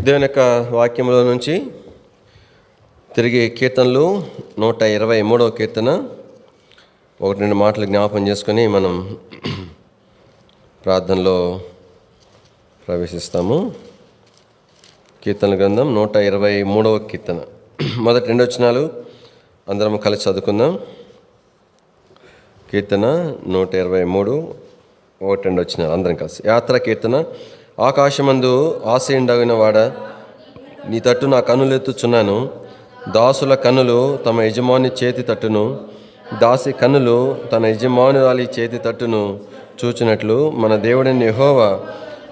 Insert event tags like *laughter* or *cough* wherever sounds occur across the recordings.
దేవుని యొక్క వాక్యంలో నుంచి తిరిగి కీర్తనలు నూట ఇరవై మూడవ కీర్తన. ఒకటి రెండు మాటలు జ్ఞాపం చేసుకొని మనం ప్రార్థనలో ప్రవేశిస్తాము. కీర్తన గ్రంథం నూట ఇరవై మూడవ కీర్తన. మొదటి రెండు వచనాలు అందరం కలిసి చదువుకుందాం. కీర్తన నూట ఇరవై మూడు ఒకటి రెండు వచ్చిన అందరం కలిసి. యాత్ర కీర్తన ఆకాశమందు ఆశయండగిన వాడ నీ తట్టు నా కన్నులెత్తుచున్నాను. దాసుల కన్నులు తమ యజమాని చేతి తట్టును దాసి కన్నులు తన యజమానురాలి చేతి తట్టును చూచినట్లు మన దేవుడిని యెహోవా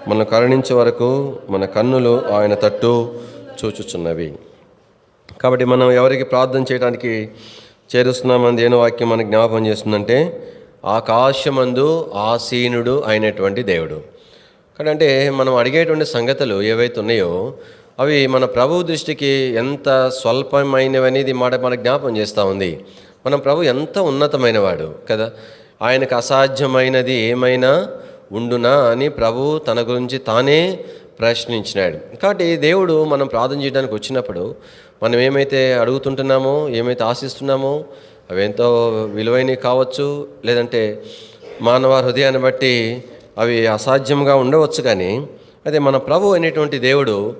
మనం కరుణించే వరకు మన కన్నులు ఆయన తట్టు చూచుచున్నవి. కాబట్టి మనం ఎవరికి ప్రార్థన చేయడానికి చేరుస్తున్నామని ఏనో వాక్యం మనకు జ్ఞాపకం చేస్తుందంటే ఆకాశమందు ఆసీనుడు అయినటువంటి దేవుడు. కానీ అంటే మనం అడిగేటువంటి సంగతులు ఏవైతే ఉన్నాయో అవి మన ప్రభు దృష్టికి ఎంత స్వల్పమైనవనేది మాట మన జ్ఞాపం చేస్తూ ఉంది. మన ప్రభు ఎంత ఉన్నతమైనవాడు కదా? ఆయనకు అసాధ్యమైనది ఏమైనా ఉండునా అని ప్రభు తన గురించి తానే ప్రశ్నించినాడు. కాబట్టి దేవుడు మనం ప్రార్థన చేయడానికి వచ్చినప్పుడు మనం ఏమైతే అడుగుతుంటున్నామో ఏమైతే ఆశిస్తున్నామో అవి ఎంతో విలువైనవి కావచ్చు లేదంటే మానవ హృదయాన్ని బట్టి అవి అసాధ్యంగా ఉండవచ్చు కానీ అదే మన ప్రభు అనేటువంటి దేవుడు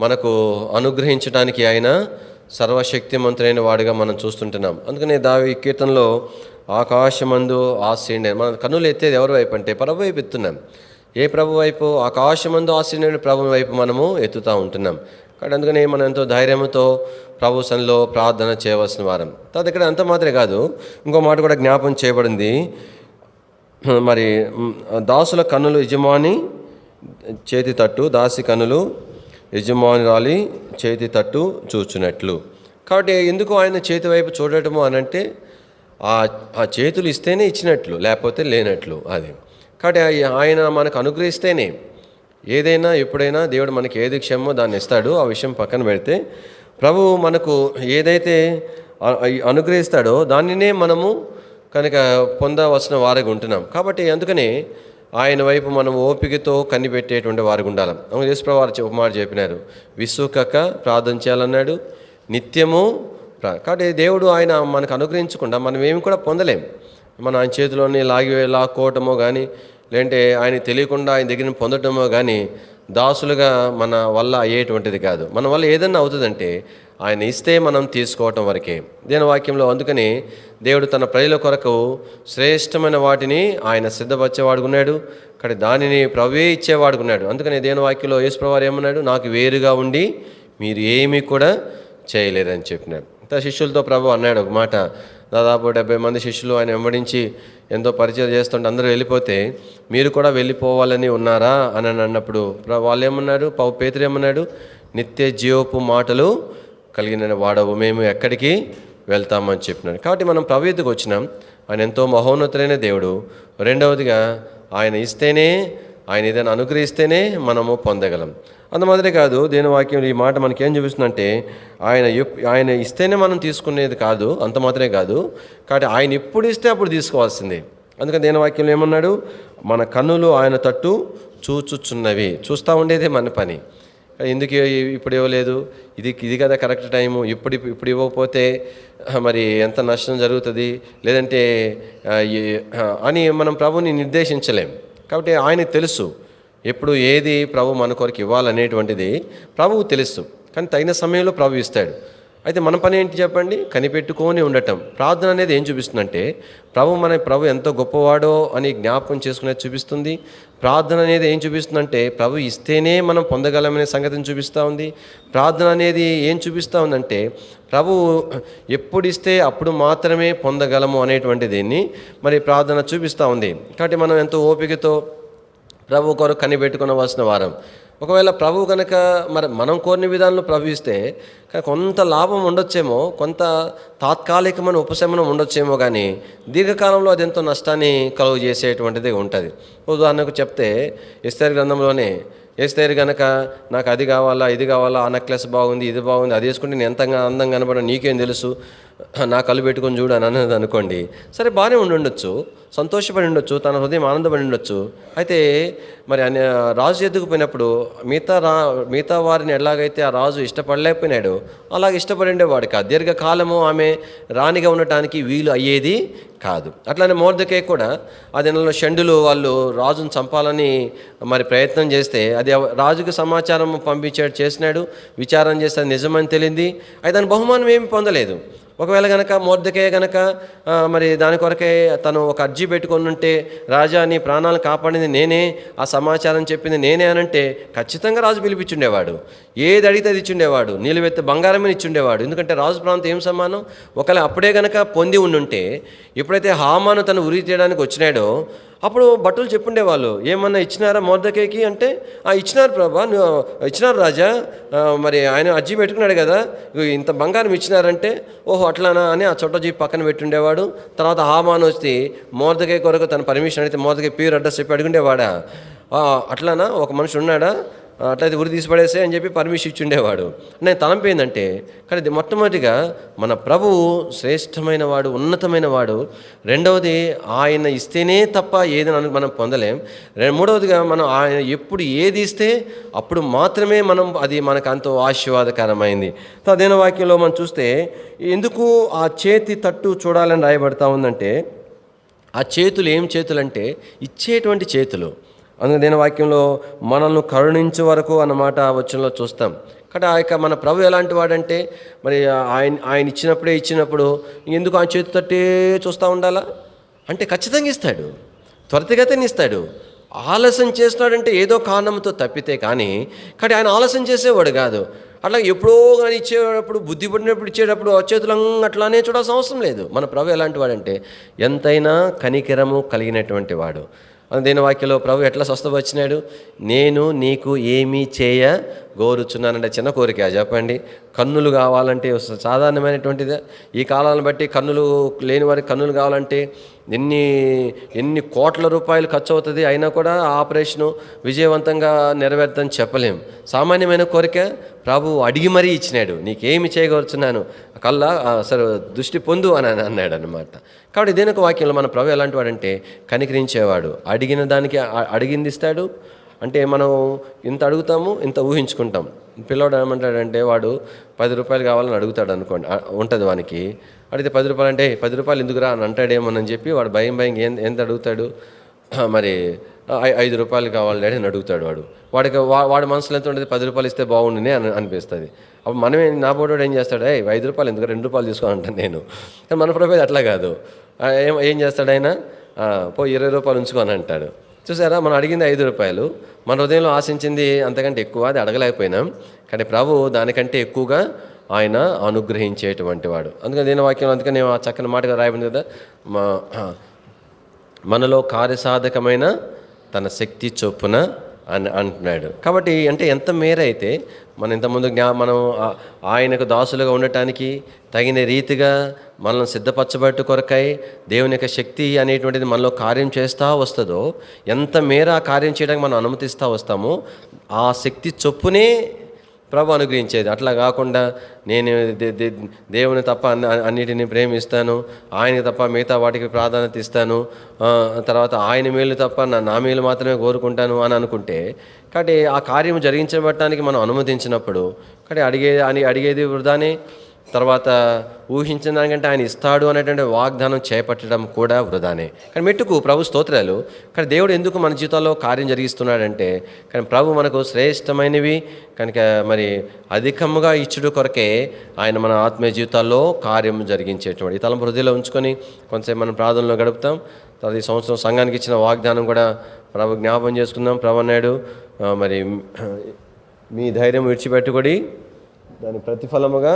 మనకు అనుగ్రహించడానికి ఆయన సర్వశక్తిమంతుడైన వాడిగా మనం చూస్తుంటున్నాం. అందుకనే దావి కీర్తనలో ఆకాశమందు ఆశీండే మన కన్నులు ఎత్తేది ఎవరి వైపు అంటే ప్రభు వైపు ఎత్తున్నాం. ఏ ప్రభు వైపు? ఆకాశమందు ఆశీనుడి ప్రభు వైపు మనము ఎత్తుతూ ఉంటున్నాం. కాబట్టి అందుకనే మనం ఎంతో ధైర్యంతో ప్రభు సన్లో ప్రార్థన చేయవలసిన వారం. తర్వాత ఇక్కడ అంత మాత్రమే కాదు ఇంకో మాట కూడా జ్ఞాపం చేయబడింది. *laughs* మరి దాసుల కన్నులు యజమాని చేతి తట్టు దాసి కన్నులు యజమానురాలి చేతి తట్టు చూచున్నట్లు కాబట్టి ఎందుకు ఆయన చేతి వైపు చూడటము అని అంటే ఆ ఆ చేతులు ఇస్తేనే ఇచ్చినట్లు లేకపోతే లేనట్లు అది. కాబట్టి ఆయన మనకు అనుగ్రహిస్తేనే ఏదైనా ఎప్పుడైనా దేవుడు మనకి ఏది క్షేమో దాన్ని ఇస్తాడు ఆ విషయం పక్కన పెడితే ప్రభువు మనకు ఏదైతే అనుగ్రహిస్తాడో దానినే మనము కనుక పొందవలసిన వారిగా ఉంటున్నాం. కాబట్టి అందుకని ఆయన వైపు మనం ఓపికతో కనిపెట్టేటువంటి వారికి ఉండాలి. అవును యేసుప్రభు వారు ఒక చెప్పినారు. విసుకక ప్రార్థన చేయాలన్నాడు. నిత్యము ప్రా- కాబట్టి దేవుడు ఆయన మనకు అనుగ్రహించకుండా మనం ఏమి కూడా పొందలేం. మన ఆయన చేతిలోని లాగి లాక్కోవటమో కానీ లేదంటే ఆయన తెలియకుండా ఆయన దగ్గర పొందటమో కానీ దాసులుగా మన వల్ల అయ్యేటువంటిది కాదు. మన వల్ల ఏదన్నా అవుతుందంటే ఆయన ఇస్తే మనం తీసుకోవటం వరకే. దేని వాక్యంలో అందుకని దేవుడు తన ప్రజల కొరకు శ్రేష్టమైన వాటిని ఆయన సిద్ధపరిచేవాడుకున్నాడు కానీ దానిని ప్రవే ఇచ్చేవాడుకున్నాడు అందుకని దేని వాక్యంలో యేసుప్రవారు ఏమన్నాడు? నాకు వేరుగా ఉండి మీరు ఏమీ కూడా చేయలేరని చెప్పినాడు. ఇంత శిష్యులతో ప్రభు అన్నాడు ఒక మాట. దాదాపు డెబ్బై మంది శిష్యులు ఆయన వెంబడించి ఎంతో పరిచయం చేస్తుంటే అందరూ వెళ్ళిపోతే మీరు కూడా వెళ్ళిపోవాలని ఉన్నారా? అని అన్నప్పుడు వాళ్ళు ఏమన్నారు పావు పేతురు ఏమన్నాడు? నిత్య జీవపు మాటలు కలిగిన వాడవు. మేము ఎక్కడికి వెళ్తామని చెప్పినాడు. కాబట్టి మనం ప్రవేదికి వచ్చినాం. ఆయన ఎంతో మహోన్నతులైన దేవుడు. రెండవదిగా ఆయన ఇస్తేనే ఆయన ఏదైనా అనుగ్రహిస్తేనే మనము పొందగలం. అంత మాదిరే కాదు దేని వాక్యం ఈ మాట మనకి ఏం చూపిస్తుందంటే ఆయన ఎప్- ఆయన ఇస్తేనే మనం తీసుకునేది కాదు అంత మాత్రమే కాదు కాబట్టి ఆయన ఎప్పుడు ఇస్తే అప్పుడు తీసుకోవాల్సిందే. అందుకని దేని వాక్యంలో ఏమన్నాడు? మన కన్నులు ఆయన తట్టు చూచుచున్నవి. చూస్తూ ఉండేదే మన పని. ఎందుకు ఇప్పుడు ఇవ్వలేదు? ఇది ఇది కదా కరెక్ట్ టైము. ఇప్పుడు ఇప్పుడు ఇవ్వకపోతే మరి ఎంత నష్టం జరుగుతుంది? లేదంటే అని మనం ప్రభుని నిర్దేశించలేం. కాబట్టి ఆయనకు తెలుసు. ఎప్పుడు ఏది ప్రభు మన కొరకు ఇవ్వాలనేటువంటిది ప్రభువు తెలుసు. కానీ తగిన సమయంలో ప్రభు ఇస్తాడు. అయితే మన పని ఏంటి చెప్పండి? కనిపెట్టుకొని ఉండటం. ప్రార్థన అనేది ఏం చూపిస్తుందంటే ప్రభు మన ప్రభు ఎంతో గొప్పవాడో అని జ్ఞాపకం చేసుకునేది చూపిస్తుంది. ప్రార్థన అనేది ఏం చూపిస్తుందంటే ప్రభు ఇస్తేనే మనం పొందగలమనే సంగతిని చూపిస్తూ ఉంది. ప్రార్థన అనేది ఏం చూపిస్తూ ఉందంటే ప్రభు ఎప్పుడు ఇస్తే అప్పుడు మాత్రమే పొందగలము అనేటువంటి దీన్ని మరి ప్రార్థన చూపిస్తూ ఉంది. కాబట్టి మనం ఎంతో ఓపికతో ప్రభు కొరకు కనిపెట్టుకునవలసిన వారం. ఒకవేళ ప్రభు కనుక మరి మనం కోరిన విధానంలో ప్రభుస్తే కొంత లాభం ఉండొచ్చేమో కొంత తాత్కాలికమైన ఉపశమనం ఉండొచ్చేమో కానీ దీర్ఘకాలంలో అది ఎంతో నష్టాన్ని కలుగు చేసేటువంటిది ఉంటుంది. ఉదాహరణకు చెప్తే ఎస్తేర్ గ్రంథంలోనే ఎస్తేర్ గనక నాకు అది కావాలా ఇది కావాలా ఆ నెక్లెస్ బాగుంది ఇది బాగుంది అది వేసుకుంటే నేను ఎంతగా అందంగా కనబడ నీకేం తెలుసు? నా కళ్ళు పెట్టుకొని చూడు అని అన్నది అనుకోండి. సరే బాగానే ఉండి ఉండొచ్చు సంతోషపడి ఉండొచ్చు తన హృదయం ఆనందపడి ఉండొచ్చు. అయితే మరి అని రాజు ఎదుగుపోయినప్పుడు మిగతా రా మిగతా వారిని ఎలాగైతే ఆ రాజు ఇష్టపడలేకపోయినాడు అలాగ ఇష్టపడి ఉండేవాడికి ఆ దీర్ఘకాలము ఆమె రాణిగా ఉండటానికి వీలు అయ్యేది కాదు. అట్లానే మోర్దకే కూడా ఆ దినంలో షండులు వాళ్ళు రాజును చంపాలని మరి ప్రయత్నం చేస్తే అది రాజుకు సమాచారం పంపించాడు చేసినాడు విచారం చేస్తే నిజమని తెలియంది అయితే దాని బహుమానం ఏమి పొందలేదు. ఒకవేళ గనక మోర్దకే గనక మరి దాని కొరకే తను ఒక అర్జీ పెట్టుకొని ఉంటే రాజా నీ ప్రాణాలు కాపాడింది నేనే ఆ సమాచారం చెప్పింది నేనే అనంటే ఖచ్చితంగా రాజు పిలిపించుండేవాడు. ఏది అడిగితే అది ఇచ్చుండేవాడు. నిలువెత్తే బంగారమే ఇచ్చుండేవాడు. ఎందుకంటే రాజు ప్రాంతం ఏం సమానం? ఒకవేళ అప్పుడే గనక పొంది ఉండుంటే ఎప్పుడైతే హామాను తను ఉరి తీయడానికి వచ్చినాడో అప్పుడు భటులు చెప్పుండేవాళ్ళు ఏమన్నా ఇచ్చినారా మోర్దకేకి? అంటే ఆ ఇచ్చినారు ప్రభా నువ్వు ఇచ్చినారు రాజా మరి ఆయన అజ్జి పెట్టుకున్నాడు కదా ఇంత బంగారం ఇచ్చినారంటే ఓహో అట్లానా? అని ఆ చొట్ట జీప్ పక్కన పెట్టుండేవాడు. తర్వాత హామాన్ వచ్చి మోర్దకే కొరకు తన పర్మిషన్ అడిగితే మోర్దకే పేరు అడ్రస్ చెప్పి అడుగుండేవాడా? అట్లానా? ఒక మనిషి ఉన్నాడా? అట్లయితే ఉరి తీసి పడేసే అని చెప్పి పర్మిషన్ ఇచ్చుండేవాడు. నేను తలంపేందంటే ఏంటంటే కానీ ఇది మొట్టమొదటిగా మన ప్రభువు శ్రేష్టమైన వాడు ఉన్నతమైన వాడు. రెండవది ఆయన ఇస్తేనే తప్ప ఏది మనం పొందలేం. మూడవదిగా మనం ఆయన ఎప్పుడు ఏది ఇస్తే అప్పుడు మాత్రమే మనం అది మనకు అంత ఆశీర్వాదకరమైంది. అదేన వాక్యంలో మనం చూస్తే ఎందుకు ఆ చేతి తట్టు చూడాలని రాయబడతా ఉందంటే ఆ చేతులు ఏం చేతులు అంటే ఇచ్చేటువంటి చేతులు. అందుకే దేని వాక్యంలో మనల్ని కరుణించే వరకు అన్నమాట వచ్చంలో చూస్తాం. కాబట్టి ఆ యొక్క మన ప్రభు ఎలాంటి వాడంటే మరి ఆయన ఆయన ఇచ్చినప్పుడే ఇచ్చినప్పుడు ఎందుకు ఆ చేతి తట్టే చూస్తూ ఉండాలా? అంటే ఖచ్చితంగా ఇస్తాడు. త్వరితగతిని ఇస్తాడు. ఆలస్యం చేస్తున్నాడంటే ఏదో కారణంతో తప్పితే కానీ కానీ ఆయన ఆలస్యం చేసేవాడు కాదు. అట్లా ఎప్పుడో కానీ ఇచ్చేటప్పుడు బుద్ధి పడినప్పుడు ఇచ్చేటప్పుడు ఆ చేతులు అట్లానే చూడాల్సిన అవసరం లేదు. మన ప్రభు ఎలాంటి వాడంటే ఎంతైనా కనికరము కలిగినటువంటి వాడు. దేని వాక్యలో ప్రభు ఎట్లా స్వస్థపరిచినాడు నేను నీకు ఏమీ చేయ గోరుచున్నానంటే చిన్న కోరిక. చెప్పండి. కన్నులు కావాలంటే సాధారణమైనటువంటిదే. ఈ కాలాన్ని బట్టి కన్నులు లేని వారికి కన్నులు కావాలంటే ఎన్ని ఎన్ని కోట్ల రూపాయలు ఖర్చు అవుతుంది అయినా కూడా ఆ ఆపరేషను విజయవంతంగా నెరవేర్తని చెప్పలేం. సామాన్యమైన కోరిక ప్రభు అడిగి మరీ ఇచ్చినాడు. నీకేమి చేయగలుచున్నాను కల్లా సరే దృష్టి పొందు అని అన్నాడు అనమాట కాబట్టి దేనిక వాక్యంలో మన ప్రభు ఎలాంటి వాడంటే కనికరించేవాడు. అడిగిన దానికి అడిగింది ఇస్తాడు అంటే మనం ఇంత అడుగుతాము ఇంత ఊహించుకుంటాం. పిల్లవాడు ఏమంటాడంటే వాడు పది రూపాయలు కావాలని అడుగుతాడు అనుకోండి ఉంటుంది వానికి. అడిగితే పది రూపాయలు అంటే పది రూపాయలు ఎందుకురా అని అంటాడేమోనని చెప్పి వాడు భయం భయం ఏం ఎంత అడుగుతాడు? మరి ఐదు రూపాయలు కావాలి డాడీ అని అడుగుతాడు వాడు. వాడికి వా- వాడి మనసులో ఎంత ఉండేది? పది రూపాయలు ఇస్తే బాగుండునే అని అనిపిస్తుంది. అప్పుడు మనమే నా బోర్డు ఏం చేస్తాడు? ఏ ఐదు రూపాయలు ఎందుకు రెండు రూపాయలు తీసుకోవాలంటాను నేను. కానీ మన ప్రభు అట్లా కాదు. ఏం ఏం చేస్తాడు ఆయన? పో ఇరవై రూపాయలు ఉంచుకొని అంటాడు. చూసారా? మనం అడిగింది ఐదు రూపాయలు. మన హృదయంలో ఆశించింది అంతకంటే ఎక్కువ అది అడగలేకపోయినాం. కానీ ప్రభు దానికంటే ఎక్కువగా ఆయన అనుగ్రహించేటువంటి వాడు. అందుకని దీని వాక్యం అందుకని నేను ఆ చక్కని మాటగా రాయబడింది కదా మా మనలో కార్యసాధకమైన తన శక్తి చొప్పున అని అంటున్నాడు. కాబట్టి అంటే ఎంత మేర అయితే మనం ఇంతకుముందు జ్ఞా మనం ఆయనకు దాసులుగా ఉండటానికి తగిన రీతిగా మనల్ని సిద్ధపరచబట్టు కొరకై దేవుని యొక్క శక్తి అనేటువంటిది మనలో కార్యం చేస్తూ వస్తుందో ఎంత మేర ఆ కార్యం చేయడానికి మనం అనుమతిస్తూ వస్తామో ఆ శక్తి చొప్పునే ప్రభు అనుగ్రహించేది. అట్లా కాకుండా నేను దేవుని తప్ప అన్నిటిని ప్రేమిస్తాను. ఆయన తప్ప మిగతా వాటికి ప్రాధాన్యత ఇస్తాను. తర్వాత ఆయన మేలు తప్ప నా నా మేలు మాత్రమే కోరుకుంటాను అని అనుకుంటే కాబట్టి ఆ కార్యం జరిగించబడటానికి మనం అనుమతించినప్పుడు కాబట్టి అడిగే అని అడిగేది వృధానే. తర్వాత ఊహించిన దానికంటే ఆయన ఇస్తాడు అనేటువంటి వాగ్దానం చేపట్టడం కూడా వృధానే. కానీ మెట్టుకు ప్రభు స్తోత్రాలు కానీ దేవుడు ఎందుకు మన జీవితాల్లో కార్యం జరిగిస్తున్నాడంటే కానీ ప్రభు మనకు శ్రేష్టమైనవి కనుక మరి అధికముగా ఇచ్చుడు కొరకే ఆయన మన ఆత్మీయ జీవితాల్లో కార్యం జరిగించేటువంటి. ఈ తలంపు హృదయలో ఉంచుకొని కొంతసేపు మనం ప్రార్థనలో గడుపుతాం. తర్వాత ఈ సంవత్సరం సంఘానికి ఇచ్చిన వాగ్దానం కూడా ప్రభు జ్ఞాపం చేసుకుందాం. ప్రభు అన్నాడు మరి మీ ధైర్యం విడిచిపెట్టుకొని దాని ప్రతిఫలముగా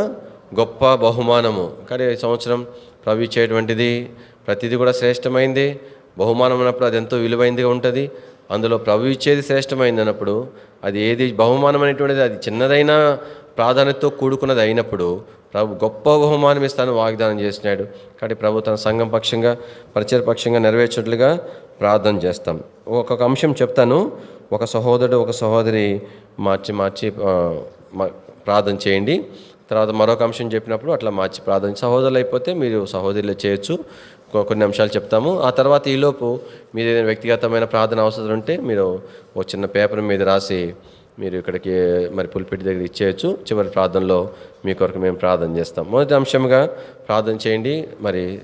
గొప్ప బహుమానము. కానీ ఈ సంవత్సరం ప్రభు ఇచ్చేటువంటిది ప్రతిదీ కూడా శ్రేష్టమైంది. బహుమానం అన్నప్పుడు అది ఎంతో విలువైందిగా ఉంటుంది. అందులో ప్రభు ఇచ్చేది శ్రేష్టమైంది అన్నప్పుడు అది ఏది బహుమానం అనేటువంటిది అది చిన్నదైన ప్రాధాన్యతతో కూడుకున్నది అయినప్పుడు ప్రభు గొప్ప బహుమానం ఇస్తాను వాగ్దానం చేసినాడు. కాబట్టి ప్రభు తన సంఘం పక్షంగా పరిచయ పక్షంగా నెరవేర్చినట్లుగా ప్రార్థన చేస్తాం. ఒక్కొక్క అంశం చెప్తాను. ఒక సహోదరుడు ఒక సహోదరి మార్చి మార్చి మా- ప్రార్థన చేయండి. తర్వాత మరొక అంశం చెప్పినప్పుడు అట్లా మార్చి ప్రార్థన సహోదరులు అయిపోతే మీరు సహోదరులు చేయొచ్చు. కొన్ని అంశాలు చెప్తాము. ఆ తర్వాత ఈలోపు మీరు ఏదైనా వ్యక్తిగతమైన ప్రార్థన అవసరం ఉంటే మీరు ఒక చిన్న పేపర్ మీద రాసి మీరు ఇక్కడికి మరి పులిపిటి దగ్గర ఇచ్చేయచ్చు. చివరి ప్రార్థనలో మీ కొరకు మేము ప్రార్థన చేస్తాం. మొదటి అంశంగా ప్రార్థన చేయండి. మరి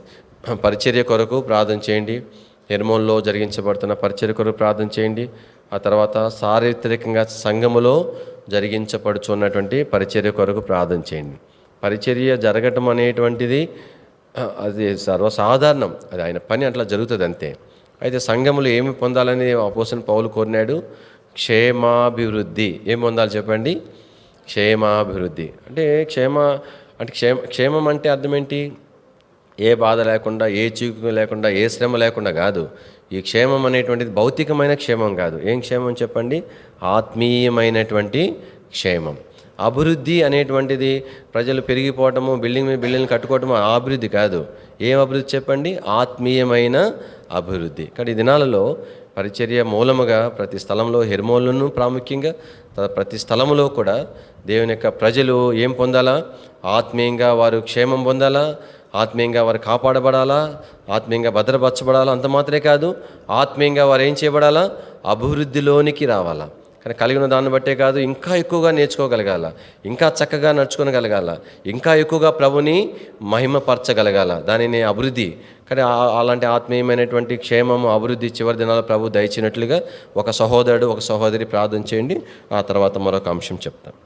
పరిచర్య కొరకు ప్రార్థన చేయండి. హెర్మోన్లో జరిగించబడుతున్న పరిచర్య కొరకు ప్రార్థన చేయండి. ఆ తర్వాత చారిత్రకంగా సంఘములో జరిగించబడుచున్నటువంటి పరిచర్య కొరకు ప్రార్థన చేయండి. పరిచర్య జరగటం అనేటువంటిది అది సర్వసాధారణం. అది ఆయన పని అట్లా జరుగుతుంది అంతే. అయితే సంఘములు ఏమి పొందాలని అపోసన్ పౌలు కోరినాడు? క్షేమాభివృద్ధి. ఏం పొందాలి చెప్పండి? క్షేమాభివృద్ధి. అంటే క్షేమ అంటే క్షేమ క్షేమం అంటే అర్థం ఏంటి? ఏ బాధ లేకుండా ఏ చీకు లేకుండా ఏ శ్రమ లేకుండా కాదు. ఈ క్షేమం అనేటువంటిది భౌతికమైన క్షేమం కాదు. ఏం క్షేమం చెప్పండి? ఆత్మీయమైనటువంటి క్షేమం. అభివృద్ధి అనేటువంటిది ప్రజలు పెరిగిపోవటము బిల్డింగ్ మీద బిల్డింగ్ కట్టుకోవటము ఆ అభివృద్ధి కాదు. ఏం అభివృద్ధి చెప్పండి? ఆత్మీయమైన అభివృద్ధి. కానీ ఈ దినాలలో పరిచర్య మూలముగా ప్రతి స్థలంలో హెర్మోన్లను ప్రాముఖ్యంగా ప్రతి స్థలంలో కూడా దేవుని యొక్క ప్రజలు ఏం పొందాలా? ఆత్మీయంగా వారు క్షేమం పొందాలా? ఆత్మీయంగా వారు కాపాడబడాలా? ఆత్మీయంగా భద్రపరచబడాలా? అంత మాత్రమే కాదు ఆత్మీయంగా వారు ఏం చేయబడాలా? అభివృద్ధిలోనికి రావాలా. కానీ కలిగిన దాన్ని బట్టే కాదు ఇంకా ఎక్కువగా నేర్చుకోగలగాల. ఇంకా చక్కగా నడుచుకోగలగాల ఇంకా ఎక్కువగా ప్రభుని మహిమపరచగలగాల. దానిని అభివృద్ధి. కానీ అలాంటి ఆత్మీయమైనటువంటి క్షేమము అభివృద్ధి చివరి దినాల ప్రభు దయచినట్లుగా ఒక సహోదరుడు ఒక సహోదరి ప్రార్థన చేయండి. ఆ తర్వాత మరొక అంశం చెప్తాను